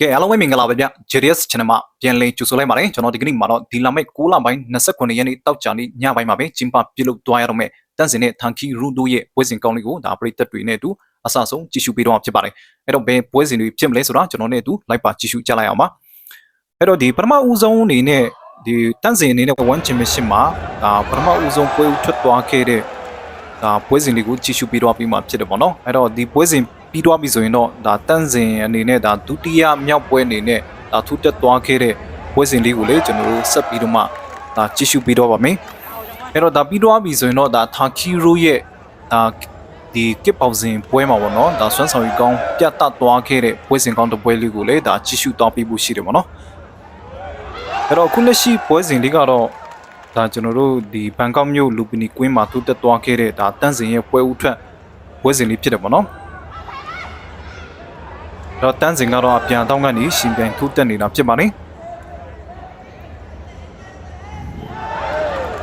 ကဲအားလုံးပဲမင်္ဂလာပါဗျ JDS Channel မှာပြန်လည်ကြိုဆိုလိုက်ပါတယ်ကျွန်တော်ဒီကနေ့မှာတော့ဒီလာမယ့်6လပိုင်း29ရက်နေ့တောက်ကြနေ့ညပိုင်းမှာပဲကျင်းပပြုလုပ်သွားရတော့မယ်တန့်စင်နဲ့ထန်ခီရူတို့ရဲ့ပွဲစဉ်ကောင်းလေးကိုဒါပရိသတ်တွေနဲ့အတူအဆအဆုံးကြည့်ရှုပေးတော့မှာဖြစ်ပါတယ်အဲ့တော့ဘယ်ပွဲစဉ်တွေဖြစ်မလဲဆိုတော့ကျွန်တော်နဲ့အတူလိုက်ပါကြည့်ရှုကြလိုက်အောင်ပါအဲ့တော့ဒီပထမဦးဆုံးအနေနဲ့ဒီတန့်စင်အနေနဲ့1 championship မှာဒါပထမဦးဆုံးပွဲဦးထွက်သွားခဲ့တဲ့ဒါပွဲစဉ်လေးကိုကြည့်ရှုပေးတော့ပြီးမှဖြစ်တယ်ပေါ့နော်အဲ့တော့ဒီပွဲစဉ် ပြီးသွားပြီဆိုရင်တော့ဒါတန့်စင်အနေနဲ့ဒါဒုတိယမြောက်ပွဲအနေနဲ့ဒါထူးတက်သွားခဲ့တဲ့ပွဲစဉ်လေးကိုလည်းကျွန်တော်တို့ဆက်ပြီးတော့မှဒါကြည့်ရှုပေးတော့ပါမယ်အဲ့တော့ဒါပြီးသွားပြီဆိုရင်တော့ဒါထာခီရိုရဲ့ဒါဒီကစ်ပေါစဉ်ပွဲမှာပေါ့နော်ဒါဆွမ်းဆောင်ရီကောင်းပြတ်တသွားခဲ့တဲ့ပွဲစဉ်ကောင်းတစ်ပွဲလေးကိုလည်းဒါကြည့်ရှုသွားပေးဖို့ရှိတယ်ပေါ့နော်အဲ့တော့အခုလက်ရှိပွဲစဉ်လေးကတော့ဒါကျွန်တော်တို့ဒီဘန်ကောက်မြို့လူပီနီကွင်းမှာထူးတက်သွားခဲ့တဲ့ဒါတန့်စင်ရဲ့ပွဲဦးထွက်ပွဲစဉ်လေးဖြစ်တယ်ပေါ့နော် တော့တန်းစင်ကတော့အပြန်တောင်းကနေရှင်ပြန်ထိုးတက်နေတာဖြစ်ပါနေ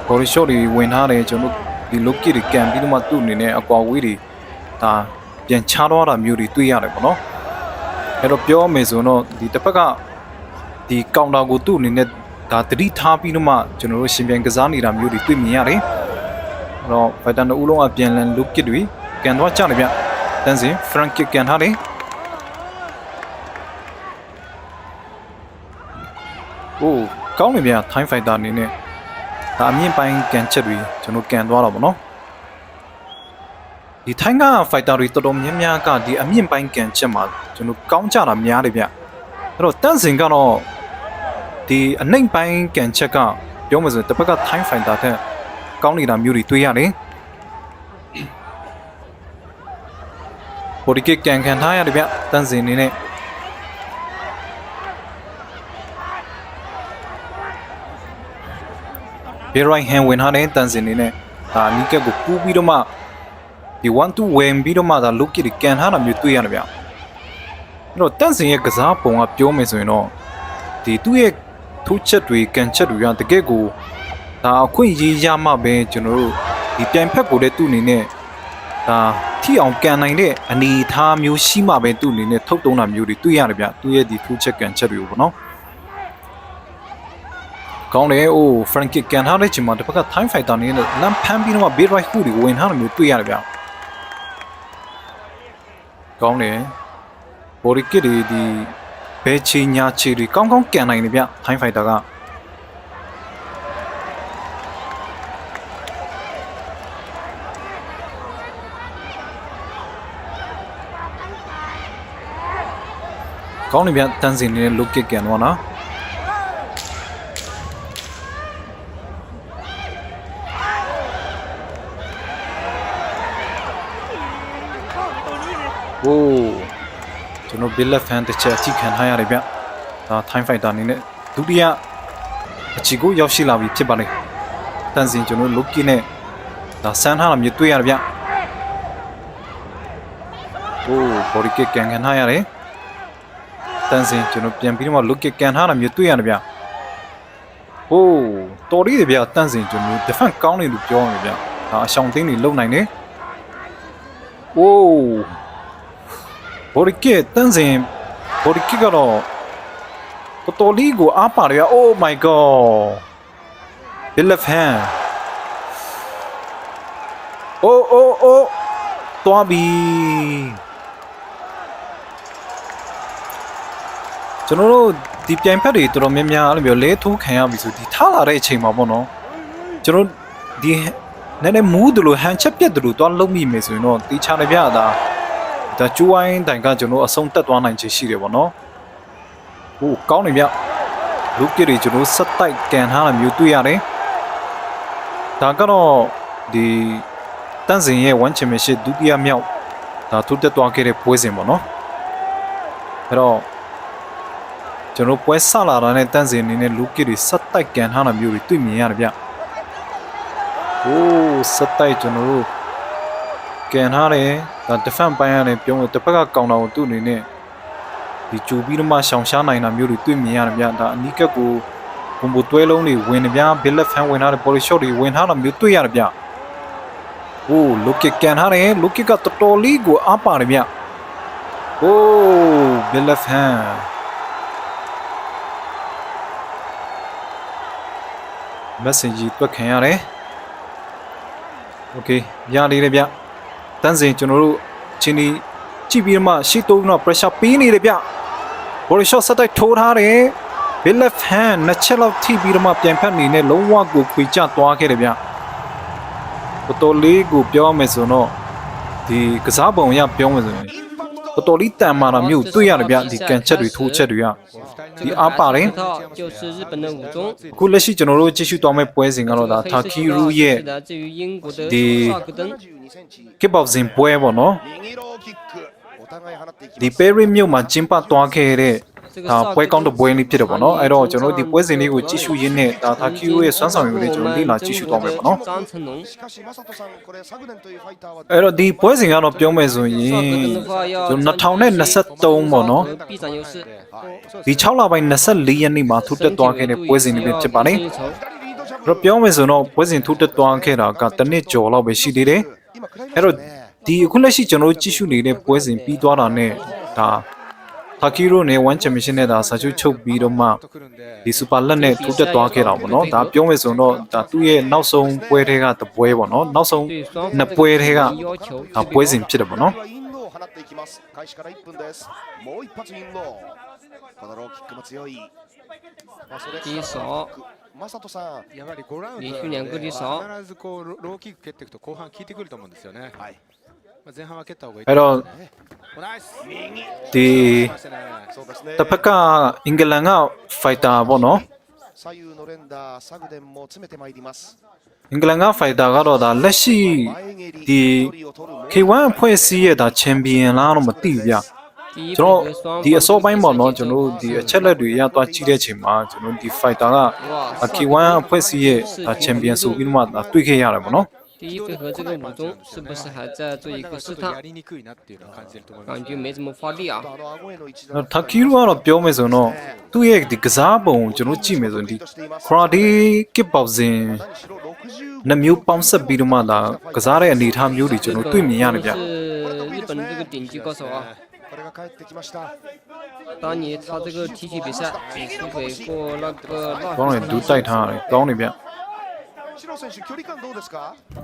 ဘော်ရီရှော့တွေဝင်ထားတယ်ကျွန်တော်တို့ဒီလုတ်ကီတွေကန်ပြီးတော့မှသူ့အနေနဲ့အကွာဝေးတွေဒါပြန်ချတော့တာမျိုးတွေတွေ့ရတယ်ပေါ့နော်အဲ့တော့ပြောမယ်ဆိုတော့ဒီတစ်ဖက်ကဒီကောင်တာကိုသူ့အနေနဲ့ဒါတတိထားပြီးတော့မှကျွန်တော်တို့ရှင်ပြန်ကစားနေတာမျိုးတွေတွေ့မြင်ရတယ်အဲ့တော့ဗိုက်တန်တို့ဦးလုံးအပြန်လန်လုတ်ကီတွေကန်တော့ကြတယ်ဗျတန်းစင်ဖရန်ကစ်ကန်ထားတယ်။ အိုးကောင်းပြီဗျာ Time Fighter အနေနဲ့ဒါအမြင့်ပိုင်းကန်ချက်တွေကျွန်တော်ကန်သွားတော့ဗောနော်။ဒီ Time က Fighter တွေတော်တော်များများကဒီအမြင့်ပိုင်းကန်ချက်မှာကျွန်တော်ကောင်းကြတာများတယ်ဗျ။အဲ့တော့တန့်စင်ကတော့ဒီအနှိမ်ပိုင်းကန်ချက်ကပြောမှဆိုရင်တစ်ဖက်က Time Fighter ထက်ကောင်းနေတာမျိုးတွေတွေ့ရတယ်။ဘော်ဒီကစ်ကန်ခံထားရတယ်ဗျတန့်စင်အနေနဲ့ ဘေးရိုင်းဟန်ဝင်ထားတဲ့တန်စင်နေနဲ့ဒါနီးကက်ကိုပူးပြီးတော့မှဒီ1 2ဝင်ပြီးတော့မှဒါလုတ်ကစ်ကန်ထားတာမျိုးတွေ့ရတယ်ဗျအဲ့တော့တန်စင်ရဲ့ကစားပုံကပြောမယ်ဆိုရင်တော့ဒီသူ့ရဲ့ထိုးချက်တွေကန်ချက်တွေကတကယ့်ကိုဒါအခွင့်အရေးရမှပဲကျွန်တော်တို့ဒီပြိုင်ဖက်ကိုလည်းသူ့အနေနဲ့ဒါထိအောင်ကန်နိုင်တဲ့အနေအထားမျိုးရှိမှပဲသူ့အနေနဲ့ထုတ်တုံးတာမျိုးတွေတွေ့ရတယ်ဗျသူ့ရဲ့ဒီထိုးချက်ကန်ချက်တွေကိုပေါ့နော် ကောင်းတယ်အိုး Frankie ကန်ထားတဲ့ချိန်မှာတစ်ဖက်က Time Fighter နေနဲ့လမ်းဖမ်းပြီးတော့ Big Right Hook တွေဝင်ထားတယ်မျိုးတွေ့ရတယ်ဗျကောင်းတယ် Body Kit တွေဒီဘဲချီညာချီတွေကောင်းကောင်းကန်နိုင်တယ်ဗျ Time Fighter ကကောင်းတယ်ဗျတန်းစင်နေတဲ့ look kick ကန်တော့နော် ဟိုးကျွန်တော် Bill fan တစ်ချက်အထိခံထားရတယ်ဗျဒါ Time Fighter အနေနဲ့ဒုတိယအချီကိုရောက်ရှိလာပြီဖြစ်ပါလေတန်စင်ကျွန်တော် Loki နဲ့ဒါဆန်းထားတာမျိုးတွေ့ရတယ်ဗျဟိုး body kick ကန်ခံထားရတယ်တန်စင်ကျွန်တော်ပြန်ပြီးတော့ Loki ကန်ထားတာမျိုးတွေ့ရတယ်ဗျဟိုးတော်ရည်တယ်ဗျတန်စင်ကျွန်တော် defense ကောင်းတယ်လို့ပြောရတယ်ဗျဒါအရှောင်သိန်းတွေလုံနိုင်တယ်โอ้ ဘော်ဒီကစ်တန်းစင်ဘော်ဒီကစ်ကတော့တော်တော်လေးကိုအားပါတယ်ဗျ Oh my god Bill of hand Oh oh oh တွားပြီကျွန်တော်တို့ဒီပြိုင်ဖက်တွေတော်တော်များများအဲ့လိုမျိုးလဲထိုးခံရပြီဆိုဒီထားလာတဲ့အချိန်မှာပေါ့နော်ကျွန်တော်ဒီနည်းနည်းမူးတယ်လို့ဟန်ချက်ပြက်တယ်လို့တွားလုံးမိမယ်ဆိုရင်တော့တီချာလည်းပြတာ ဒါကျိုးဝိုင်းတိုင်ကကျွန်တော်အဆုံးတက်သွားနိုင်ချေရှိတယ်ပေါ့နော်ဟိုကောင်းနေဗျလူကစ်တွေကျွန်တော်ဆက်တိုက်ကန်ထားတာမျိုးတွေ့ရတယ်ဒါကတော့ဒီတန့်စင်ရဲ့1 championship ဒုတိယမြောက်ဒါထိုးတက်သွားခဲ့တဲ့ပွဲစဉ်ပေါ့နော်အဲ့တော့ကျွန်တော်ပွဲဆလာတာနဲ့တန့်စင်အနေနဲ့လူကစ်တွေဆက်တိုက်ကန်ထားတာမျိုးတွေတွေ့မြင်ရတယ်ဗျဟိုးဆက်တိုက်ကျွန်တော်တို့ ကန်ထားတယ်ဒါဒက်ဖန်ပိုင်းရတယ်ပြုံးတယ်တစ်ဖက်ကကောင်တာကိုသူ့အနေနဲ့ဒီကြူပြီးတော့မှရှောင်ရှားနိုင်တာမျိုးတွေတွေ့မြင်ရတယ်ဗျဒါအနီးကပ်ကိုဘုံဘတွဲလုံးတွေဝင်တယ်ဗျဘစ်လက်ဖန်ဝင်ထားတယ်ဘော်လီရှော့တွေဝင်ထားတာမျိုးတွေ့ရတယ်ဗျဟိုးလိုကစ်ကန်ထားတယ်လိုကစ်ကတော်တော်လေးကိုအားပါတယ်ဗျဟိုးဘစ်လက်ဖန်မက်ဆင်ဂျီတွက်ခံရတယ်โอเคရလေးတယ်ဗျ တန်းစဉ်ကျွန်တော်တို့ချင်းဒီကြည့်ပြီးမှရှီတိုးနော် pressure ပေးနေတယ်ဗျ body shot ဆက်တိုက်ထိုးထားတယ် big left hand နှစ်ချက်လောက်ထိပြီးတော့မှပြန်ဖက်နေနဲ့လုံးဝကိုခွေကျသွားခဲ့တယ်ဗျတော်တော်လေးကိုပြောမယ်ဆိုတော့ဒီကစားပုံရပြောမယ်ဆိုရင်တော်တော်လေးတန်မာတာမျိုးတွေ့ရတယ်ဗျဒီကန်ချက်တွေထိုးချက်တွေကဒီအားပါတယ်အခုလက်ရှိကျွန်တော်တို့ကြည့်ရှုသွားမယ့်ပွဲစဉ်ကတော့ဒါ Takiru ရဲ့ဒီ kickboxing ပွဲပေါ့နော်ဒီ Perry မြို့မှာကျင်းပသွားခဲ့တဲ့ဒါပွဲကောင်းတဲ့ပွဲလေးဖြစ်တယ်ပေါ့နော်အဲ့တော့ကျွန်တော်တို့ဒီပွဲစဉ်လေးကိုကြည့်ရှုရင်းနဲ့ဒါ Takio ရဲ့စွမ်းဆောင်ရည်လေးကျွန်တော်လေ့လာကြည့်ရှုသွားမယ်ပေါ့နော်အဲ့တော့ဒီပွဲစဉ်ကတော့ပြောမယ်ဆိုရင်ကျွန်တော်2023ပေါ့နော်ဒီ6လပိုင်း24ရက်နေ့မှာထူတက်သွားခဲ့တဲ့ပွဲစဉ်လေးဖြစ်ပါတယ်ပြောမယ်ဆိုတော့ပွဲစဉ်ထူတက်သွားခဲ့တာကတစ်နှစ်ကျော်လောက်ပဲရှိသေးတယ် အဲ့တော့ဒီအခုလက်ရှိကျွန်တော်တို့ကြည့်ရှုနေတဲ့ပွဲစဉ်ပြီးသွားတာနဲ့ဒါဟာကီရိုနဲ့1 championship နဲ့ဒါစာချုပ်ချုပ်ပြီးတော့မှဒီ super lat နဲ့ထိုးတက်သွားခဲ့တာပေါ့နော်ဒါပြောမယ်ဆိုတော့ဒါသူ့ရဲ့နောက်ဆုံးပွဲတွေကတပွဲပေါ့နော်နောက်ဆုံးနှစ်ပွဲတွေကဒါပွဲစဉ်ဖြစ်တယ်ပေါ့နော်放っていきます開始から1分ですもう一発インローこのローキックも強い、まあ、それいいぞマサトさん、やはり5ラウンドは、ね、必ずこうローキック蹴っていくと後半効いてくると思うんですよね。はい、まあ、前半は蹴った方がいい。えろ、で、たぱか、イングランドファイターボノ。左右の連打、サグデンも詰めてまいります。အင်္ဂလန်ကဖိုက်တာကတော့ဒါလက်ရှိဒီ K1 အဖွဲ့အစည်းရဲ့ဒါချန်ပီယံလားတော့မသိဘူးဗျ ကျွန် 回 တော် 合双方 ဒီအစောပိုင်းပေါ့နော်ကျွန်တော်တို့ဒီအချက်လက်တွေရသွားကြည့်တဲ့အချိန်မှာကျွန်တော်ဒီ fighter က 哇 K1 အဖွဲ့အစည်းရဲ့ဒါချန်ပီယံဆိုပြီးတော့မှဒါတွေ့ခဲ့ရတယ်ပေါ့နော် 第一回合这个武宗是不是还在做一个试探ちょっとや？りにくいなっていうのは感じてると思います感觉没怎么发力啊。あの顎への一打タキルကတော့ပြောမယ်ဆိုတော့သူ့ရဲ့ဒီကစားပုံကိုကျွန်တော်ကြည့်မယ်ဆိုရင်ဒီ ခရာတီကစ်ပေါက်စဉ် 何しろ60 နှစ်မျိုးပေါင်းဆက်ပြီးတော့မှဒါကစားတဲ့အနေအထားမျိုးတွေကျွန်တော်တွေ့မြင်ရတယ်ဗျ 是日本的这个顶级高手啊。 当年他这个踢球比赛，你可以过那个。光磊都带他高里边。白手距感ですか？も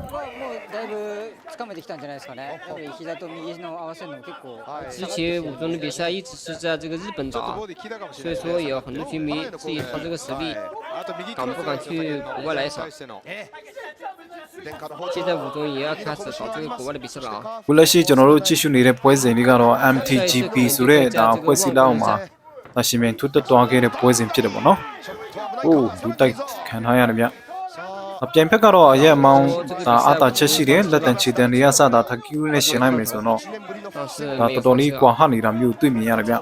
うだいぶめてきたんじゃないですかね。膝と右の合わせの結構。之前武尊的比赛一直是在这个日本打，所以说有很多球迷质疑他这个实力，敢不敢去国外来一场？现在武宗也要开始搞这个国外的比赛了啊。 ခုလက်ရှိကျွန်တော်တို့ကြည့်ရှုနေတဲ့ပွဲစဉ်တွေကတော့ MTGP ဆိုတဲ့ဒါအဖွဲ့အစည်းလောက်မှာဒါရှင်မြန်ထွတ်တက်သွားခဲ့တဲ့ပွဲစဉ်ဖြစ်တယ်ပေါ့နော် ちょっと危ない ။အိုးဒူးတိုက်ခံထားရတယ်ဗျ さあ ။ အပြင်ဖက်ကတော့အရက်မောင်းဒါအာတာချက်ရှိတယ်လက်တန်ချီတန်တွေကစတာထကီးနဲ့ရှင်လိုက်မယ်ဆိုတော့ဒါတော်တော်လေးကွာဟနေတာမျိုးတွေ့မြင်ရတယ်ဗျ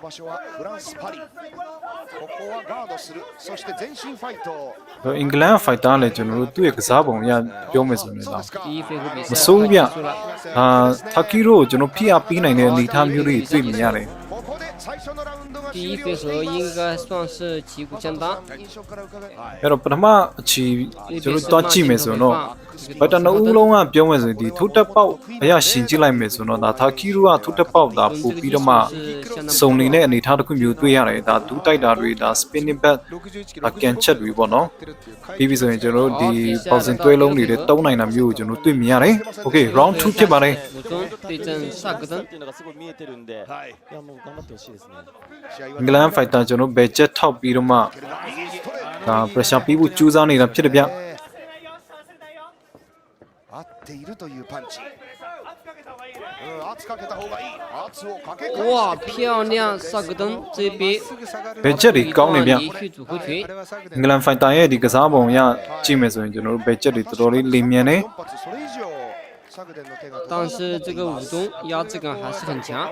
တော့အင်္ဂလန်ဖိုက်တာလည်းကျွန်တော်တို့သူ့ရဲ့ကစားပုံအရပြောမယ်ဆိုရင်တော့မဆိုးဘူးဗျ။အာထာကီရိုကိုကျွန်တော်ဖိအားပေးနိုင်တဲ့အနေအထားမျိုးတွေတွေ့မြင်ရတယ်။ 第一終回合了しています应该算是旗鼓相当。印象から伺い အဲ့တော့ပထမအချီကျွန်တော်တွားကြည့်မယ်ဆိုတော့ဘတ်တနဦးလုံးကပြောမယ်ဆိုရင်ဒီထိုးတက်ပေါက်အရာရှင်ကြည့်လိုက်မယ်ဆိုတော့ဒါတာကီရိုကထိုးတက်ပေါက်ဒါပို့ပြီးတော့မှစုံနေတဲ့အနေအထားတစ်ခုမျိုးတွေ့ရတယ်ဒါဒူးတိုက်တာတွေဒါ spinning back 61キ အကန်ချက်တွေပေါ့နော် ってるっていう回 ပြီးပြီဆိုရင်ကျွန်တော်တို့ဒီပေါစင်တွဲလုံးတွေနဲ့တုံးနိုင်တာမျိုးကိုကျွန်တော်တွေ့မြင်ရတယ် Okay round 2ဖြစ်ပါတယ် 武宗对阵萨格登っていうのがすごい見えてるんで、はいいやもう頑張ってほしいですね。試合 အင်္ဂလန်ဖိုက်တာကျွန်တော်ဘယ်ချက်ထောက်ပြီးတော့မှ 右ストレート ဒါ pressure ပြီးဖို့ကြိုးစားနေတာဖြစ်တယ်ဗျ 合っているというパンチうん圧かけた方がいい圧をかけ返して哇，漂亮！萨格登这边すぐ下がる ဘယ်ချက်တွေကောင်းနေဗျ 连续组合拳 あれ。はサグ အင်္ဂလန်ဖိုက်တာရဲ့ဒီကစားပုံရကြည့်မယ်ဆိုရင်ကျွန်တော်တို့ဘယ်ချက်တွေတော်တော်လေးလင်မြန်နေ 4発それ以上サグデンの手が但是这个武宗压制感还是很ア强。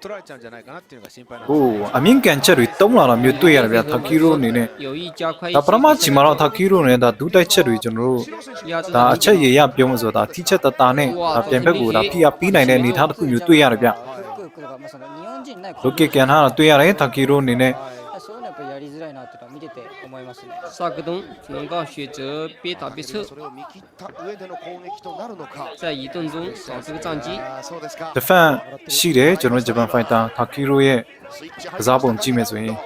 ウェーなんでポイント取られちゃうんじゃないかなっていうのが心配なん ဟိ です ုအမြင့်ကန်ချက်တွေတုံးလာတာမျိုးတွေ့ရတယ်ဗျတာကီရိုအနေနဲ့ 有意加快一 ဒါပထမ 些 ချိန်မှာတော့တာကီရိုနဲ့ဒါဒူးတိုက်ချက်တွေကျွန်တော်တို့ 压制 ဒါ 的 အချက်ရရပြောမှဆိုတာထိချက်တတာနဲ့ဒါပြန်ဘက်ကိုဒါဖိအားပေးနိုင်တဲ့အနေအထားတစ်ခုမျိုးတွေ့ရတယ်ဗျ フックとかまあその日本人にない လုတ်ကကန်ထားတာတွေ့ရတယ်တာကီရိုအနေနဲ့ そういうのやっぱりやりづらいなっていうのは見てて思いますね。 萨格登只能够选择边打边撤，それを見切った上での攻撃となるのか在移动中找这个战机。あーそうですか defend ရှိတယ်ကျွန်တော်ဂျပန်ဖိုက်တာတာကီရိုရဲ့ スイッチ入 ကစားပုံကြည့်မယ်ဆိုရင်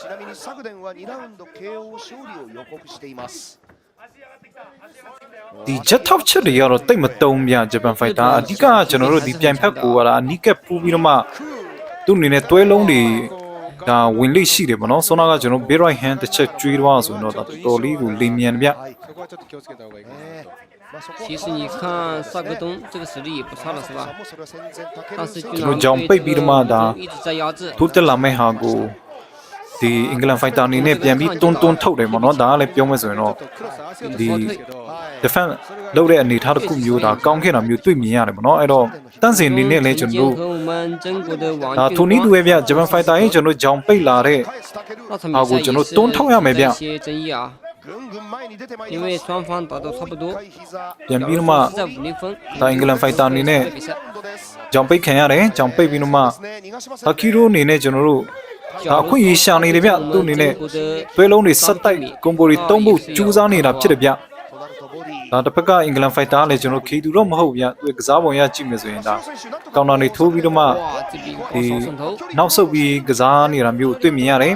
ちなみにサグデンは2ラウンド KO 勝利を予告しています ဒီချက်ထောက်ချက်တွေကတော့တိတ်မတုံးပြဂျပန်ဖိုက်တာအဓိကကျွန်တော်တို့ဒီပြိုင်ဖက်ကိုကလာအနီးကပ်ပူပြီးတော့မှသူ့အနေနဲ့တွဲလုံးတွေ ဒါဝင်လိရှိတယ်ဗောနော်ဆောနာကကျွန်တော်ဘေးရိုက်ဟန်တစ်ချက်ကျွေးတော့ဆိုရင်တော့ဒါတော်တော်လေးကိုလင်မြန်ဗျ そこはちょっと気をつけた方がいいかなと。まあそこは其实你看萨格东这个实力也不差了，是吧？もそれは戦前武但是尊俊朗ကျွန်တော်ကြောင်ပိတ်ပြီးတော့မှဒါ 一直在压制。 ထိုးတက်လာမဲ့ဟာကိုဒီအင်္ဂလန်ဖိုက်တာအနေနဲ့ပြန်ပြီးတွန်းတွန်းထုတ်တယ်ဗောနော်ဒါကလည်းပြောမယ်ဆိုရင်တော့ ちょっとクロス合わせようとဒီしたんですけど、 defense လုပ်တဲ့အနေအထားတစ်ခုမျိုးဒါကောင်းခဲ့တာမျိုးတွေ့မြင်ရတယ်ဗောနော်အဲ့တော့တန့်စင်အနေနဲ့လည်းကျွန်တော်တို့ 和我们中国的王 ဒါ 俊 ထိုနည်းတူ 光 ပဲဗျဂျပန်ဖိုက်တာရင်ကျွန်တော်တို့ကြောင်ပိတ်လာတဲ့ 返す武尊那场啊我比赛也是ကျွန်တော်တွန်းထောက်ရမယ်ဗျ 存在一些争议啊，ぐんぐん前に出てまいり因为ます双方打得差不多， 回膝 ပြန်ပြီးတော့မှ 在五零分。 ဒါအင်္ဂလန်ဖိုက်တာအနေနဲ့ 比赛 ラウンドです ကြောင်ပိတ်ခံရတယ်ကြောင်ပိတ်ပြီးတော့မှ ですね逃がしません အကီရိုအနေနဲ့ကျွန်တော်တို့ ဒါအခွင့်အရေးရှာနေတယ်ဗျသူ့အနေနဲ့သွေးလုံးတွေဆက်တိုက်ကွန်ဘိုတွေတုံးဖို့ကြိုးစားနေတာဖြစ်တယ်ဗျဒါတစ်ဖက်ကအင်္ဂလန်ဖိုက်တာလည်းကျွန်တော်ခေတူတော့မဟုတ်ဗျသူကစားပုံရကြည့်မယ်ဆိုရင်ဒါကောင်တာတွေထိုးပြီးတော့မှဒီနောက်ဆုတ်ပြီးကစားနေတာမျိုးတွေ့မြင်ရတယ်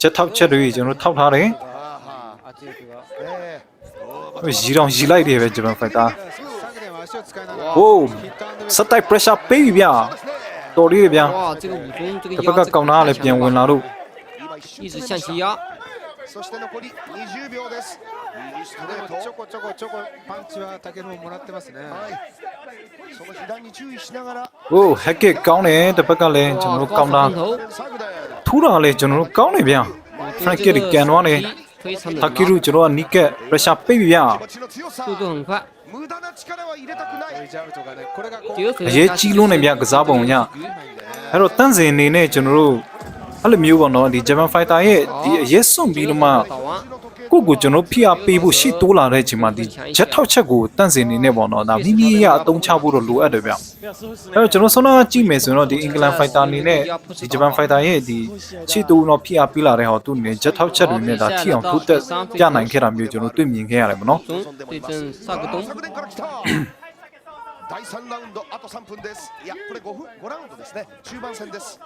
ချက်ထောက်ချက်တွေကျွန်တော်ထောက်ထားတယ်ရီတောင်ရီလိုက်တယ်ပဲကျွန်တော်ဖိုက်တာဟိုးစက်တိုက် pressure ပေးပြီဗျ တော်လေးတယ်ဗျ 哇，这个武中这个 တစ်ဖက်က 压制 ကောင်တာကလည်းပြန်ဝင်လာတော့ 今一一直瞬止めました向前压，そして残り20秒です右ストレートちょこちょこちょこパンチはタケルももらってますね。はいその被弾に注意しながら ဟိုဟက်ကစ်ကောင်းတယ်တစ်ဖက်ကလည်းကျွန်တော်တို့ကောင်တာ 双头，サグデン ထူးတာလည်းကျွန်တော်တို့ကောင်းတယ်ဗျ 武 Frank 中这 Gehry 个ကန်သွားတယ် 手非常的 တာကီရူကျွန်တော်ကနီးကက် pressure ပေးပြီဗျ 気持ちの強さ速度很快， 無駄な力は入れたくないジャブとかね、これがこう这个可能 အရေးကြီးလုံးနေဗျကစားပုံရအဲ့တော့တန့်စင်အနေနဲ့ကျွန်တော်တို့အဲ့လိုမျိုးပေါ့နော်ဒီဂျပန်ဖိုက်တာရဲ့ဒီအရေးစွန့်ပြီးတော့မှ 打完， ကိုယ့်ကိုကျွန်တော်ဖိအားပေးဖို့ရှေ့တိုးလာတဲ့အချိန်မှာဒီဂျက်ထောက်ချက်ကိုတန့်စင်နေနဲ့ပေါ့နော်ဒါမိမိရအတုံးချဖို့တော့လိုအပ်တယ်ဗျ いやそうですね အဲ့တော့ကျွန်တော်ဆွမ်းနာကြည့်မယ်ဆိုရင်တော့ဒီအင်္ဂလန်ဖိုက်တာအနေနဲ့ဒီဂျပန်ဖိုက်တာရဲ့ဒီရှေ့တိုးတော့ဖိအားပေးလာတဲ့ဟောသူအနေနဲ့ဂျက်ထောက်ချက်တွေနဲ့ဒါထိအောင်ထိုးတက်ပြနိုင်ခဲ့တာမျိုးကျွန်တော်တွေ့မြင်ခဲ့ရတယ်ပေါ့နော် 中对阵萨格东サ，グデンから来た第3ラウンドあと3分ですいやこれ5分5ラウンドですね中盤戦です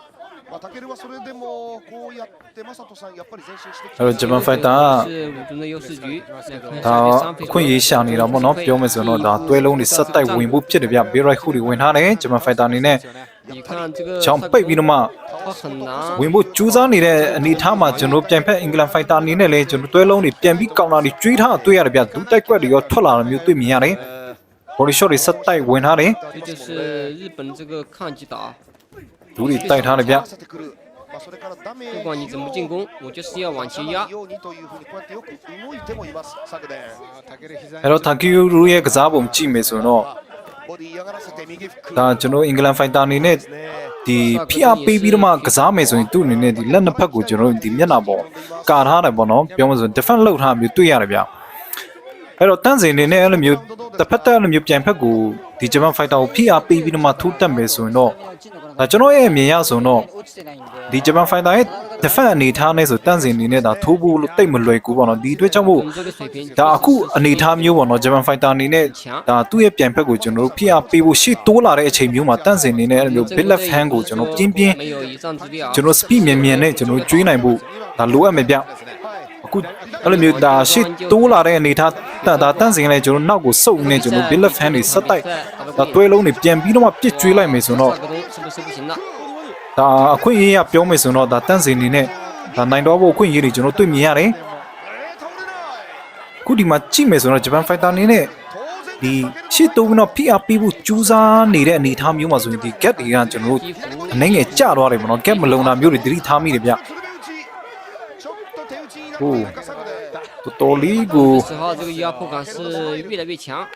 まあタケルはそれでもこうやってマサトさんやっぱり前進してきて အဲ့တော့ဂျပန်ဖိုက်တာက 是武中的优势局，来看一 ဒါ 下第三အခွင့်အရေးရှာနေတာပေါ့နော်ပြောမယ်ဆိုရင်တော့ဒါတွဲလုံးတွေစက်တိုက်ဝင်ဖို့ဖြစ်တယ်ဗျဘေးရိုက်ခုတွေဝင်ထားတယ်ဂျပန်ဖိုက်တာအနေနဲ့ 你看这个 ချောင်းပိတ်ပြီးတော့မှ 他很难， ဝင်ဖို့ကြိုးစားနေတဲ့အနေအထားမှာကျွန်တော်ပြန်ဖက်အင်္ဂလန်ဖိုက်တာအနေနဲ့လည်းကျွန်တော်တွဲလုံးတွေပြန်ပြီးကောင်တာတွေကျွေးထားတွေ့ရတယ်ဗျဒူးတိုက်ကွက်တွေရောထွက်လာတာမျိုးတွေ့မြင်ရတယ်ဘော်ဒီရှော့တွေစက်တိုက်ဝင်ထားတယ် 这就是日本这个抗击打， ဒူးတွေတိုက်ထားတယ်ဗျ 合わせてくるまあそれからダメージ不管你怎么进攻，我就是要往前压。ようにというふうにこうやってよく動いてもいますサグデンタケル膝に အဲ့တော့တာကီယူရူရဲ့ကစားပုံကြည့်မယ်ဆိုရင်တော့ ボディ嫌がらせて右フック ဒါကျွန်တော်အင်္ဂလန်ဖိုက်တာအနေနဲ့ ね ဒီဖိအားပေးပြီးတော့မှကစားမယ်ဆိုရင်သူ့အနေနဲ့ဒီလက်နှစ်ဖက်ကိုကျွန်တော်တို့ဒီမျက်နှာပေါ်ကာထားတယ်ပေါ့နော်ပြောမှဆိုရင် defense လုပ်ထားမျိုးတွေ့ရတယ်ဗျ အဲ့တော့တန့်စင်နေနဲ့အဲ့လိုမျိုးတစ်ဖက်တက်အဲ့လိုမျိုးပြန်ဖက်ကိုဒီဂျမန်ဖိုက်တာကိုဖိအားပေးပြီးတော့မှထိုးတက်မယ်ဆိုရင်တော့ဒါကျွန်တော်ရဲ့အမြင်ရဆိုတော့ဒီဂျမန်ဖိုက်တာရဲ့ defense အနေထားနဲ့ဆိုတန့်စင်နေနဲ့ဒါထိုးဖို့လို့တိတ်မလွယ်ကူပေါ့နော်ဒီအတွက်ကြောင့်မို့ဒါအခုအနေထားမျိုးပေါ့နော်ဂျမန်ဖိုက်တာအနေနဲ့ဒါသူ့ရဲ့ပြန်ဖက်ကိုကျွန်တော်တို့ဖိအားပေးဖို့ရှေ့တိုးလာတဲ့အချိန်မျိုးမှာတန့်စင်နေနဲ့အဲ့လိုမျိုး big left hand ကိုကျွန်တော်ပြင်းပြင်းကျွန်တော် speed မြန်မြန်နဲ့ကျွန်တော်ကျွေးနိုင်ဖို့ဒါလိုအပ်မယ်ဗျ အခုအဲ့လိုမျိုးဒါရှေ့တိုးလာတဲ့အနေထားတန်ဒါတန့်စင်လည်းကျွန်တော်နောက်ကိုစုပ်နေကျွန်တော် bill fan တွေဆက်တိုက်ဒါတွဲလုံးတွေပြန်ပြီးတော့မှပြစ်ကျွေးလိုက်မယ်ဆိုတော့ဒါအခွင့်အရေးကပြောမယ်ဆိုတော့ဒါတန့်စင်နေနဲ့ဒါနိုင်တော့ဖို့အခွင့်အရေးတွေကျွန်တော်တွေ့မြင်ရတယ်ခုဒီမှာကြည့်မယ်ဆိုတော့ဂျပန်ဖိုက်တာနေနဲ့ဒီရှစ်တိုးပြီးတော့ဖိအားပေးဖို့ကြိုးစားနေတဲ့အနေအထားမျိုးမှာဆိုရင်ဒီ gap တွေကကျွန်တော်တို့အနေငယ်ကျသွားတယ်ပေါ့နော် gap မလုံတာမျိုးတွေတတိထားမိတယ်ဗျ 手打ちになっているかサグデン တော်တော်လေးကို 十号这个压迫感是越来越强，こ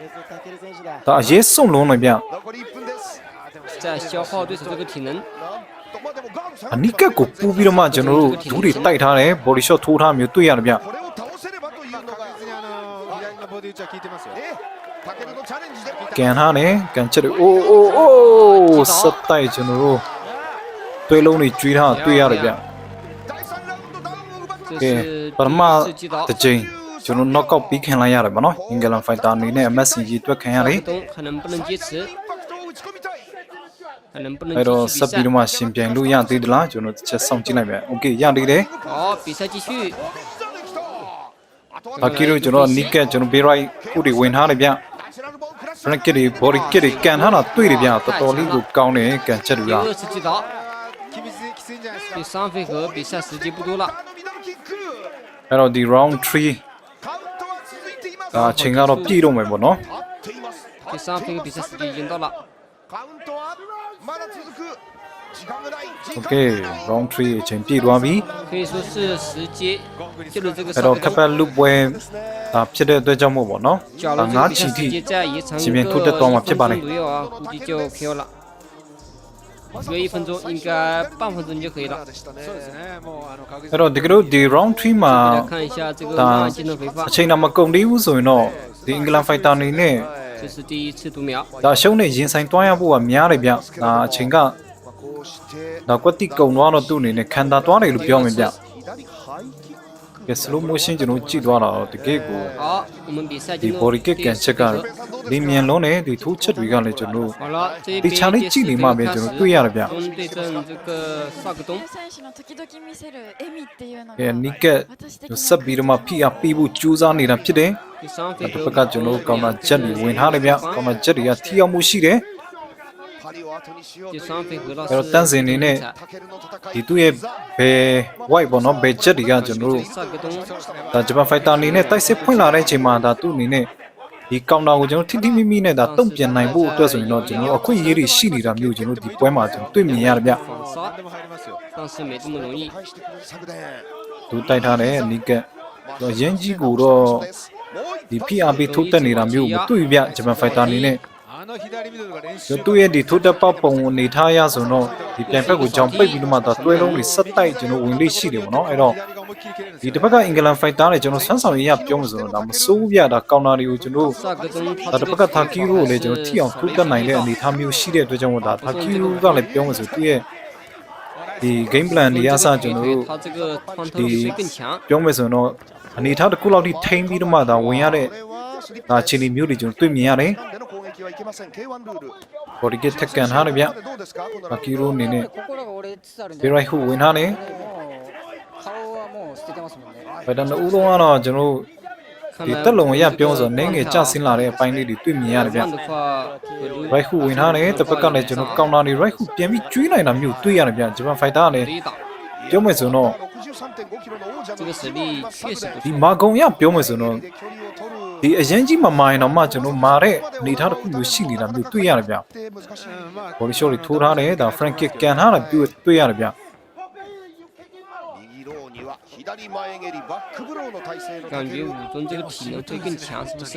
れぞタケル選手だ ဒါအရေးဆုံးလုံးနေဗျ 残り1分です在消耗对手这个体能。なんとまあでもガード下が အ って နိကက်ကိုပူပြီးတော့မှကျွန်တော်တို့ဒူးတွေတိုက်ထားတယ် body shot ထိုးထားမျိုးတွေ့ရတယ်ဗျ これを倒せればというのが確実にあの左のボディ打ちは効いてますよ。えタケルのチャレンジで ကန်ထားတယ်ကန်ချက်တွေအိုးအိုးအိုးစက်တိုက်ကျွန်တော်တို့တွေးလုံးတွေကျွေးထားတာတွေ့ရတယ်ဗျ ကဲပထမတစ်ချိန်ကျွန်တော် knock out ပြီးခံလိုက်ရတယ်ဗောနော်အင်္ဂလန် fighter အနေနဲ့ MS ကြီးတွက်ခံရတယ်အဲ့တော့ဆက်ပြီးတော့မှရှင်ပြိုင်လို့ရသေးသလားကျွန်တော်တစ်ချက်စောင့်ကြည့်လိုက်မယ်။ Okay ရသေးတယ်။အော်ပီဆက်ကြည့်ရှု။ဘာကီရိုကျွန်တော်နီကက်ကျွန်တော်ဘေးရိုက်ခုတွေဝင်ထားတယ်ဗျ။ front kick တွေ body kick တွေကန်ထားတာတွေ့တယ်ဗျ။တော်တော်လေးကိုကောင်းတယ်ကန်ချက်တွေက။ဒီ sound fake ပီဆက်စကြည့်ဘူးလား။ အဲ့တော့ဒီ round 3ဒါအချိန်ကတော့ပြည့်တော့မယ်ပေါ့နော် 第三回合比赛时间已经到了。カウントはまだ続く時間がない โอเค round 3အချိန်ပြည့်သွားပြီ 可以说是时间就是这个 အဲ့တော့ 上 ခပ်ပတ်လုပွဲဒါဖြစ်တဲ့အတွက်ကြောင့်မို့ပေါ့နော် 假如 ဒါ 这 ငါး 个比 ချီ 赛 ထိ 时间在延长一前面拖得个多吗一分ဖြစ်ပါလေ 钟左右啊，估计就 KO 了。 约一分钟，应该半分钟就可以了。そうですねもうあの確 အဲ့တော့ဒီကလို့ဒီ round 3မှာ 来看一下这个ဒါ 慢技能回放 အ，ချိန်တော့မကုန်သေးဘူးဆိုရင်တော့ဒီအင်္ဂလန်ဖိုက်တာအနေနဲ့ 这是第一次读秒。 ဒါရှုံးနေရင်ဆိုင်တွားရဖို့ကများတယ်ဗျဒါအချိန်က まあこうして ဒါကွက်တိကုံသွားတော့သူ့အနေနဲ့ခံတာသွားတယ်လို့ပြောမယ်ဗျ 左ハイキック ကဲ slow motion ကျွန်တော်ကြည့်သွားတာတကယ်ကိုဒီ body kick ကန်ချက်ကဒီမြန်လုံးနဲ့ဒီထိုးချက်တွေကလည်းကျွန်တော်ဒီ channel ကြည့်နေမှပဲကျွန်တော်တွေ့ရတယ်ဗျကဲနီကက်ဆက်ပြီးတော့မှဖိအားပေးဖို့ကြိုးစားနေတာဖြစ်တယ်ဒီဘက်ကကျွန်တော်ကောင်တာချက်တွေဝင်ထားတယ်ဗျကောင်တာချက်တွေကထိအောင်မှုရှိတယ် အဲ့တော့တန်းစင်နေနဲ့ဒီသူ့ရဲ့ဘယ် white ပေါ့နော်ဘယ်ချက်တွေကကျွန်တော်တို့ဒါဂျပန် fighter အနေနဲ့တိုက်စစ်ဖွင့်လာတဲ့အချိန်မှာဒါသူ့အနေနဲ့ဒီကောင်တာကိုကျွန်တော်ထိထိမိမိနဲ့ဒါတုံ့ပြန်နိုင်ဖို့အတွက်ဆိုရင်တော့ကျွန်တော်အခွင့်အရေးတွေရှိနေတာမျိုးကျွန်တော်ဒီပွဲမှာကျွန်တော်တွေ့မြင်ရတယ်ဗျ။သူတိုက်ထားတဲ့နီကက်တော့ရန်ကြီးကိုတော့ဒီ PRP ထုတ်တက်နေတာမျိုးကိုတွေ့ပြဂျပန် fighter အနေနဲ့ ကျွန်တော်သူ့ရဲ့ဒီထိုးတက်ပပုံအနေထားရဆိုတော့ဒီပြန်ဖက်ကိုကြောင်ပိတ်ပြီးတော့မှသာတွဲလုံးတွေဆက်တိုက်ကျွန်တော်ဝင်လေးရှိတယ်ပေါ့နော်အဲ့တော့ဒီတစ်ဖက်ကအင်္ဂလန်ဖိုက်တာတွေကျွန်တော်ဆန်းဆောင်ရရပြောမှဆိုတော့ဒါမစိုးဘူးပြတာကောင်နာတွေကိုကျွန်တော်ဒါတစ်ဖက်ကသာကီရိုကိုလည်းကျွန်တော်ထိအောင်ထိုးတက်နိုင်တဲ့အနေထားမျိုးရှိတဲ့အတွက်ကြောင့်ဒါသာကီရိုကလည်းပြောမှဆိုသူ့ရဲ့ဒီ game plan တွေအစကျွန်တော်တို့ဒီပြောမယ်ဆိုတော့အနေထားတစ်ခုလောက်ထိထိမ့်ပြီးတော့မှသာဝင်ရတဲ့ဒါခြေနေမျိုးတွေကျွန်တော်တွေ့မြင်ရတယ် での攻撃はいけません K1 ルール body kick ထက်ကန်ထားတယ်ဗျ どうですかこの သာကီရိုအနေနဲ့ 心が折れつつあるん ベ で ライフဝင်ထားတယ် もう顔はもう捨ててますもんね ဖိုက်တာနှစ်ဦးလုံးကတော့ကျွန်တော်တို့ 看 ဒီ 来 တက်လုံးရပြောဆိုနေငယ်ကြဆင်းလာတဲ့အပိုင်းလေးတွေတွေ့မြင်ရတယ်ဗျ 慢的话，会留 right hook ဝင်ထားတယ်တစ်ဖက်ကလည်းကျွန်တော်ကောင်တာတွေ right hook ပြန်ပြီးကျွေးနိုင်တာမျိုးတွေ့ရတယ်ဗျဂျပန်ဖိုက်တာကလည်း 一打， ပြောမှဆိုတော့ 63.5キロの王者の这个实力确实不 ဒီ 错。 မာကုံရပြောမှဆိုတော့ で距離を取る ဒီအရင်ကြီးမမိုင်းတော့မှကျွန်တော်မာတဲ့အနေထားတစ်ခုမျိုးရှိနေတာမျိုးတွေ့ရတယ်ဗျ って難しいうんまあ body shot တွေထိုးထားတယ်ဒါ frank kick ကန်ထားတာတွေ့တွေ့ရတယ်ဗျ 右ローには左前蹴りバックブローの体勢の感觉武尊这个体能会更强，是不是？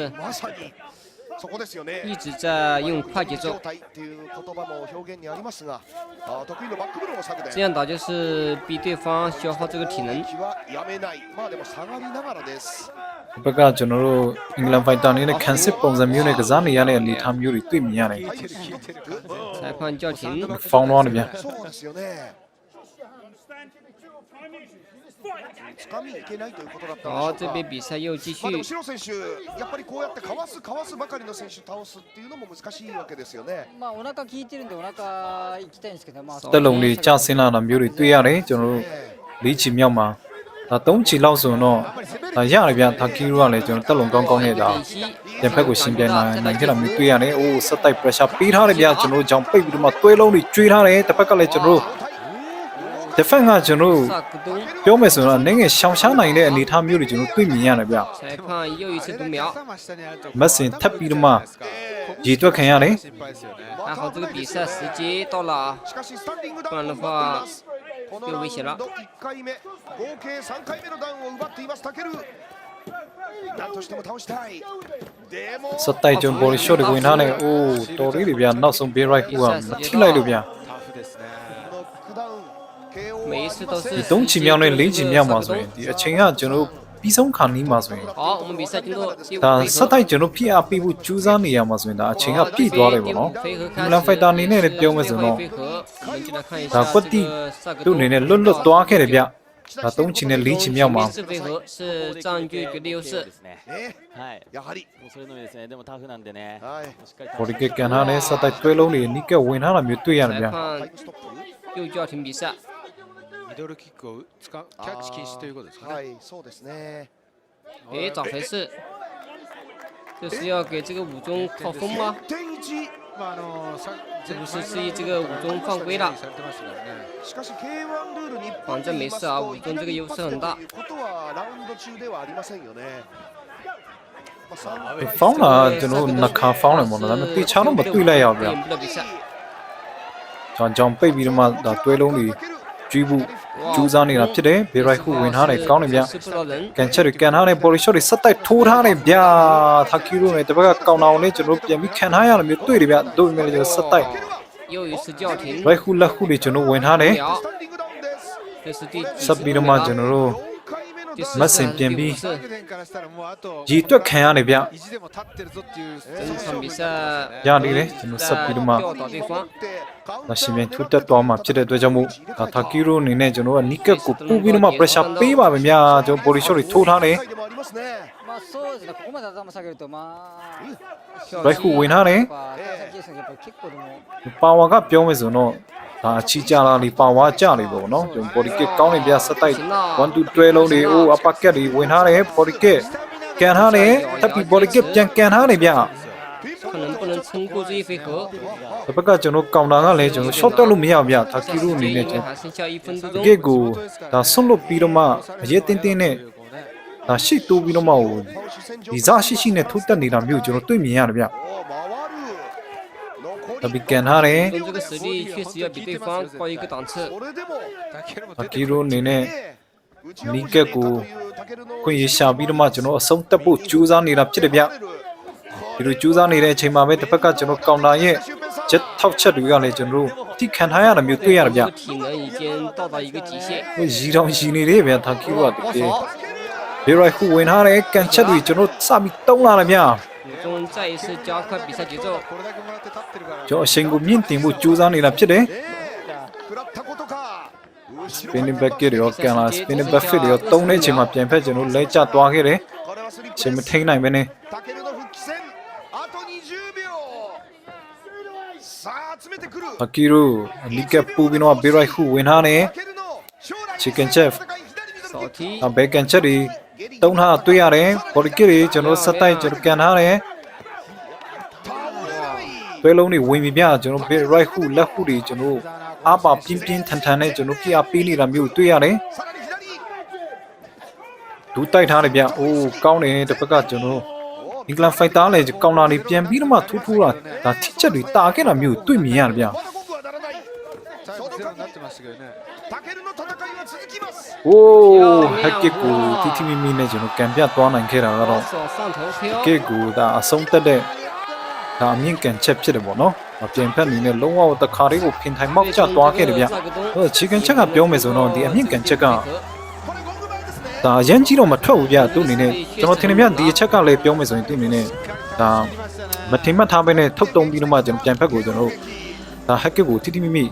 まさにそこですよね一直在用快节奏，状態っていう言葉も表現にありますがあ得意のバックブローの策で这样打就是逼对方消耗这个体能。攻撃はやめないまあでも下がりながらです ဒီဘက်ကကျွန်တော်တို့အင်္ဂလန်ဖိုက်တာအနေနဲ့ခံစစ်ပုံစံမျိုးနဲ့ကစားနေရတဲ့အနေအထားမျိုးတွေတွေ့မြင်ရတယ် はい聞いてる裁判叫停， ဖောင်းသွားတယ်ဗျ そ うですよね掴みいけないということだったんでしょ好，うか这边比赛又继まあでも续。白選手、やっぱりこうやってかわすかわすばかりの選手倒すっていうのも難しいわけですよね。まあお腹効いてるんでお腹行きたいんですけどまあ တက်လုံးတွေကြဆင်းလာတာမျိုးတွေတွေ့ရတယ်ကျွန်တော်တို့လေးချီမြောက်မှာဒါ၃ချီလောက်ဆိုတော့ဒါရတယ်ဗျသာကီရိုကလည်းကျွန်တော်တက်လုံးကောင်းကောင်းနဲ့ဒါ 练习， ပြန်ဖက်ကိုရှင်ပြန်နိုင်နိုင်ခဲ့တာမျိုးတွေ့ရတယ်။အိုးစက်တိုက် pressure ပေးထားတယ်ဗျာကျွန်တော်တို့ကြောင့်ပိတ်ပြီးတော့မှတွဲလုံးတွေကျွေးထားတယ်။တစ်ဖက်ကလည်းကျွန်တော်တို့ defense ကကျွန်တော်တို့ 萨克东， ပြောမယ်ဆိုတော့အနေငယ်ရှောင်ရှားနိုင်တဲ့အနေအထားမျိုးတွေကျွန်တော်တွေ့မြင်ရတယ်ဗျ 裁判又一次读秒。頭下にあると ။မက်ဆင်ထပ်ပြီးတော့မှရေတွက်ခံရတယ် 心配ですよね还好这个比赛时间到了啊，しかしスタンディングダウンを不然的奪ってい话ます。このラウン又危险了ド1回目、合計3回目のダウンを奪っています、タケル。なんとしても倒したい。でも ။စက်တိုက်ကျွန်တော် body shot တွေဝင်ထားတယ်။အိုးတော်လေးတွေဗျာနောက်ဆုံး bear right ကမထိလိုက်လို့ဗျာ KO 每一次都是 ။၃ချီမြောက်နဲ့၄ချီမြောက်မှာဆိုရင်ဒီအချိန်ကကျွန်တော်တို့ပြီးဆုံးခါနီးမှာဆိုရင် 好，我们比赛进入第五 ဒါ 回 စက် 合。 တိုက်ကျွန်တော်ဖိအားပေးဖို့ကြိုးစားနေရမှာဆိုရင်ဒါအချိန်ကပြည့်သွားတယ်ပေါ့နော် 第五回合 ။ 开 Milan 始 fighter အနေနဲ့လည်းပြောမယ်ဆိုတော့ 第五回合我们就来看一 ဒါ 下 ကွက် 这 တိ 个萨克 သူ့ 东 အနေနဲ့လွတ်လွတ်သွားခဲ့တယ်ဗျ ဒါ3ချီနဲ့4ချီမြောက်မှာ 四回合是占据绝对优势。ねはいやはりもうそれのみですねでもタフなんでねはいしっかり ဘော်ဒီကက်ကန်ထားတဲ့စက်တိုက်တွဲလုံးတွေနီးကက်ဝင်ထားတာမျိုးတွေ့ရတယ်ဗျာ 裁判タイムストップ又叫停比赛。 ドルキックを使うキャッチ禁止ということですかね。回事？就是要给这个武中套风吗？这不是示意这个武中犯规了？反正没事啊，武中这个优势很大。这那么？那对对呀，不要。将将被逼的嘛，对拢。 ကျွေးဖို့ကြိုးစားနေတာဖြစ်တယ်ဘေရိုက်ခုဝင်ထားတယ်ကောင်းတယ်ဗျကန်ချက်တွေကန်ထားတယ်ပေါ်ရီရှော့တွေဆက်တိုက်ထိုးထားတယ်ဗျသာကီရိုနဲ့တပတ်ကကောင်တာအောင်နဲ့ကျွန်တော်ပြန်ပြီးခံထားရလို့မျိုးတွေ့တယ်ဗျတို့မြင်လေကျွန်တော်ဆက်တိုက်ရိုက်ခုလက်ခုတွေကျွန်တော်ဝင်ထားတယ်ဆက်ပြီးတော့မှကျွန်တော်တို့ မတ်စင်ပြင်ပြီးရေတွက်ခံရတယ်ဗျရတယ်လေကျွန်တော်ဆက်ပြီးတော့မှမရှင်မြန်ထူတက်သွားမှဖြစ်တဲ့အတွက်ကြောင့်မို့ဒါတာကီရိုအနေနဲ့ကျွန်တော်ကနီကက်ကိုပူပြီးတော့မှ pressure ပေးပါမယ်ဗျာကျွန်တော် body shot တွေထိုးထားတယ်ဘိုက်ခုဝင်ထားတယ်ပါဝါကပြောမယ်ဆိုတော့ ဒါအချီကြလာလေပါဝါကြလေပေါ့နော်ကျွန်တော် body kick ကောင်းနေပြဆက်တိုက်1 2 12လုံးတွေအိုး upper cut တွေဝင်ထားတယ် body kick ကန်ထားတယ်တပ်ပြီး body kick ပြန်ကန်ထားတယ်ဗျာဒီဘက်ကကျွန်တော်ကောင်တာကလည်းကျွန်တော် short တက်လို့မရဘူးဗျာဒါကီရူအနေနဲ့ကျွန်တော်ဂိတ်ကိုဒါဆွတ်လွတ်ပြီးတော့မှအရေးတင်းတင်းနဲ့ဒါရှိတိုးပြီးတော့မှဟိုဒီစားရှိရှိနဲ့ထိုးတက်နေတာမျိုးကျွန်တော်တွေ့မြင်ရတယ်ဗျ 비켄하레 전주가스리 휴스야 비대팡 거이그 단츠 아기로 네네 မိကက်ကိုခွင့်ရရှာပြီးတော့မှကျွန်တော်အဆုံးတက်ဖို့ကြိုးစားနေတာဖြစ်တယ်ဗျဒီလိုကြိုးစားနေတဲ့အချိန်မှာပဲတစ်ဖက်ကကျွန်တော်ကောင်တာရဲ့ချက်ထောက်ချက်တွေကလည်းကျွန်တော်တို့ထိခံထားရတာမျိုးတွေ့ရတယ်ဗျဟိုရီတောင်ရီနေတယ်ဗျဒါကီရိုကတကယ်ဘေရိုက်ခုဝင်ထားတဲ့ကန်ချက်တွေကျွန်တော်စပြီးတုံးလာတယ်ဗျ ကျော်အရှင်ကိုမြင့်တင်ဖို့ကြိုးစားနေတာဖြစ်တယ်စပင်းဘက်ကရောကန်လာစပင်းဘက်ဖစ်ရောတုံးတဲ့အချိန်မှာပြန်ဖက်ကျွန်တော်လဲကျသွားခဲ့တယ်အချိန်မထိန်နိုင်ပဲနဲ့အကီရူအလီကပ်ပူဘီနောဘေရိုက်ခုဝင်ထားနေချီကင်ချက်အဘေကန်ချက်ဒီတုံးထားတွေ့ရတယ်ဘော်ဒီကီကျွန်တော်ဆက်တိုက်ကျွန်တော်ကန်ထားတယ် သွဲလုံးတွေဝင်ပြီးပြကျွန်တော် bit right hook left hook တွေကျွန်တော်အားပါပြင်းပြင်းထန်ထန်နဲ့ကျွန်တော်ပြအားပေးနေတာမျိုးတွေ့ရတယ်ဒူးတိုက်ထားတယ်ဗျအိုးကောင်းတယ်တစ်ဖက်ကကျွန်တော်အင်္ဂလန်ဖိုက်တာလည်းကောင်နာတွေပြန်ပြီးတော့မှထိုးထိုးတာဒါထိချက်တွေတာခဲ့တာမျိုးတွေ့မြင်ရတယ်ဗျโอ้ฮักเกกูที่ที่มีมีเนี่ยကျွန်တော်ကံပြသွားနိုင်ခဲ့တာကတော့ကဲကူဒါအဆုံးတက်တဲ့ ဒါအမြင့်ကန်ချက်ဖြစ်တယ်ပေါ့နော်အပြင်ဖက်အနေနဲ့လုံးဝတခါလေးကိုဖင်ထိုင်မောက်ချသွားခဲ့တယ်ဗျဟိုချီကန်ချက်ကပြောမယ်ဆိုတော့ဒီအမြင့်ကန်ချက်ကဒါရန်ကြီးတော့မထွက်ဘူးဗျသူ့အနေနဲ့ကျွန်တော်ထင်တယ်ဗျဒီအချက်ကလည်းပြောမယ်ဆိုရင်သူ့အနေနဲ့ဒါမထင်မှတ်ထားပဲနဲ့ထုတ်တုံးပြီးတော့မှကျွန်တော်ပြန်ဖက်ကိုကျွန်တော်ဒါဟက်ကစ်ကိုတိတိမိမိ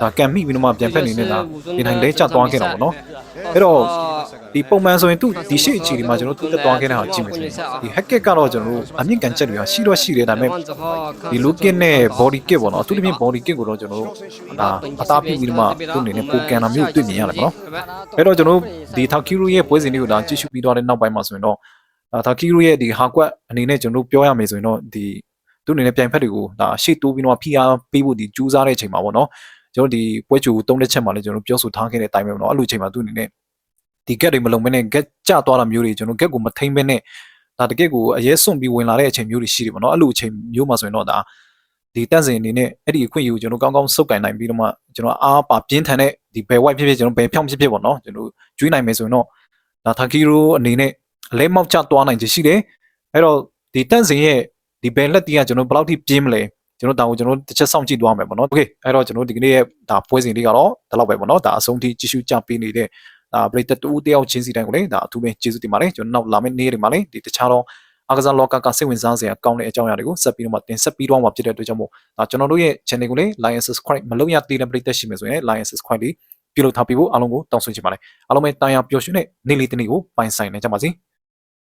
ဒါကန်မိပြီးတော့မှပြန်ဖက်နေနေတာဒီတိုင်းလဲချသွားခဲ့တော့ဗောနော်အဲ့တော့ ဒီပုံမှန်ဆိုရင်သူ့ဒီရှေ့အခြေဒီမှာကျွန်တော်သူ့တက်သွားခဲ့တာကိုကြည့်မယ်ဆိုရင်ဒီ hacker ကတော့ကျွန်တော်တို့အမြင့်ကန်ချက်တွေကရှိတော့ရှိတယ်ဒါပေမဲ့ဒီ looking နဲ့ body kit ပေါ့နော်အထူးသဖြင့် body kit ကိုတော့ကျွန်တော်တို့ဒါအသားပြပြီးမှသူ့အနေနဲ့ပိုကန်တာမျိုးတွေ့မြင်ရတယ်ပေါ့နော်အဲ့တော့ကျွန်တော်တို့ဒီ Takiru ရဲ့ပွဲစဉ်လေးကိုဒါကြည့်ရှုပြီးတော့တဲ့နောက်ပိုင်းမှာဆိုရင်တော့ဒါ Takiru ရဲ့ဒီဟာကွက်အနေနဲ့ကျွန်တော်တို့ပြောရမယ်ဆိုရင်တော့ဒီသူ့အနေနဲ့ပြိုင်ဖက်တွေကိုဒါရှေ့တိုးပြီးတော့ဖိအားပေးဖို့ဒီကြိုးစားတဲ့အချိန်မှာပေါ့နော်ကျွန်တော်ဒီပွဲချူသုံးတဲ့ချက်မှာလည်းကျွန်တော်ပြောဆိုထားခဲ့တဲ့အတိုင်းပဲပေါ့နော်အဲ့လိုအချိန်မှာသူ့အနေနဲ့ ဒီ get တွေမလုံဘဲနဲ့ get ကျသွားတာမျိုးတွေကျွန်တော် get ကိုမထိမ့်ဘဲနဲ့ဒါတကယ့်ကိုအရေးစွန့်ပြီးဝင်လာတဲ့အချိန်မျိုးတွေရှိတယ်ပေါ့နော်အဲ့လိုအချိန်မျိုးမှာဆိုရင်တော့ဒါဒီတက်စဉ်အနေနဲ့အဲ့ဒီအခွင့်အရေးကိုကျွန်တော်ကောင်းကောင်းစုပ်ကင်နိုင်ပြီးတော့မှကျွန်တော်အားပါပြင်းထန်တဲ့ဒီဘယ် white ဖြစ်ဖြစ်ကျွန်တော်ဘယ်ဖြောင်းဖြစ်ဖြစ်ပေါ့နော်ကျွန်တော်ကျွေးနိုင်မယ်ဆိုရင်တော့ဒါထာကီရိုအနေနဲ့အလဲမောက်ချသွားနိုင်ချေရှိတယ်အဲ့တော့ဒီတက်စဉ်ရဲ့ဒီဘယ်လက်တီးကကျွန်တော်ဘယ်လောက်ထိပြင်းမလဲကျွန်တော်ဒါကိုကျွန်တော်တစ်ချက်စောင့်ကြည့်သွားမယ်ပေါ့နော်โอเคအဲ့တော့ကျွန်တော်ဒီကနေ့ရဲ့ဒါပွဲစဉ်လေးကတော့ဒီလောက်ပဲပေါ့နော်ဒါအဆုံးထိကြည့်ရှုကြပေးနေတဲ့ ဒါပရိသတ်တူတယောက်ချင်းစီတိုင်းကိုလည်းဒါအထူးပဲကျေးဇူးတင်ပါတယ်ကျွန်တော်နောက်လာမယ့်နေ့တွေမှာလည်းဒီတခြားတော့အားကစားလောကကစိတ်ဝင်စားစရာကောင်းတဲ့အကြောင်းအရာတွေကိုဆက်ပြီးတော့မှတင်ဆက်ပြီးတော့မှာဖြစ်တဲ့အတွက်ကြောင့်မို့ဒါကျွန်တော်တို့ရဲ့ channel ကိုလည်း like and subscribe မလုပ်ရသေးတဲ့ပရိသတ်ရှိမယ်ဆိုရင် like and subscribe လေးပြုလုပ်ထားပြီးဖို့အားလုံးကိုတောင်းဆိုချင်ပါတယ်အားလုံးပဲတာယာပျော်ရွှင်တဲ့နေ့လေးတစ်နေ့ကိုပိုင်ဆိုင်နိုင်ကြပါစေ